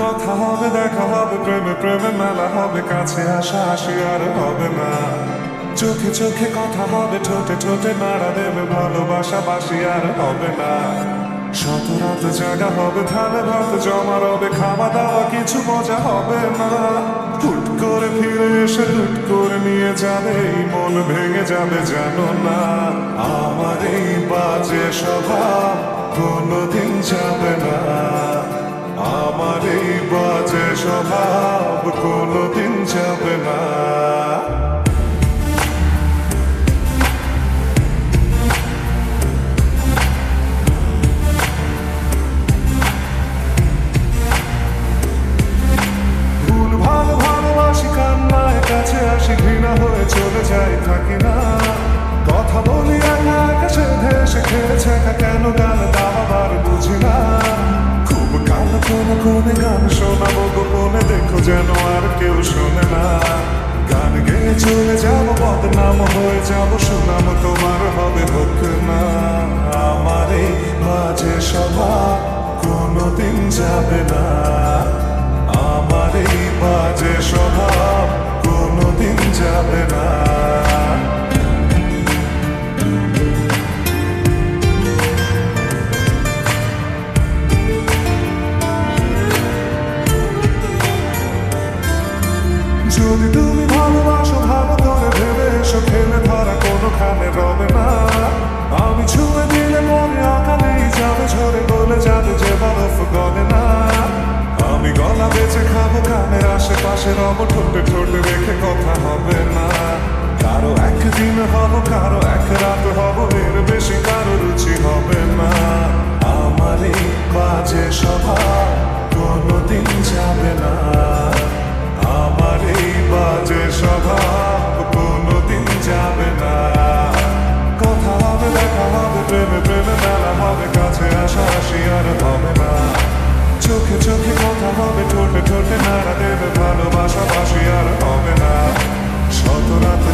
কথা হবে, দেখা হবে, প্রেমে প্রেমে মেলা হবে, কাছে আসা আসি আর হবে না। চোখে চোখে কথা হবে, ঠোঁটে ঠোঁটে নাড়া দেবে, ভালোবাসা বাসি আর হবে না। শত রাত জায়গা হবে, ধানে ভাত জমা রবে, খাওয়া দাওয়া কিছু মজা হবে না। হুট করে ফিরে এসে লুট করে নিয়ে যাবে, এই মন ভেঙে যাবে, জানো না। আমার এই বাজে স্বভাব কোনোদিন যাবে না। কোনোদিন যাবে না। ভুল ভালো ভালোবাসি, কান্নায় কাছে আসি, ঘৃণা হয়ে চলে যাই থাকি না। কোনো কোনে গান শোনাবো, গোপনে দেখো যেন আর কেউ শোনে না। গান গেয়ে চলে যাব, বদনাম হয়ে যাব, সুনাম তোমার হবে হোক না। আমার এই মাঝে স্বভাব কোনোদিন যাবে না। আমার এই বাজে স্বভাব কোনোদিন যাবে না। তুমি ভালোবাসো, ভালো করে ভেবে খেলে ধরা কোনোখানে রবে না। আমি ছুঁয়ে দিলে মনে অকালেই যাবে ঝরে গলে যাবে যে বরফ গলে না। আমি গলা বেঁচে খাব, কানের আশেপাশে রব, ঠোঁটে ঠোঁটে রেখে কথা হবে না। কারও একদিন হব, কারও এক রাত হব, এর বেশি কারও রুচি হবে না। আমার এই বাজে স্বভাব কথা হবে ঠোঁটে ঠোঁটে নাড়া দেবে ভালোবাসা বাসি আর হবে না। শত রাত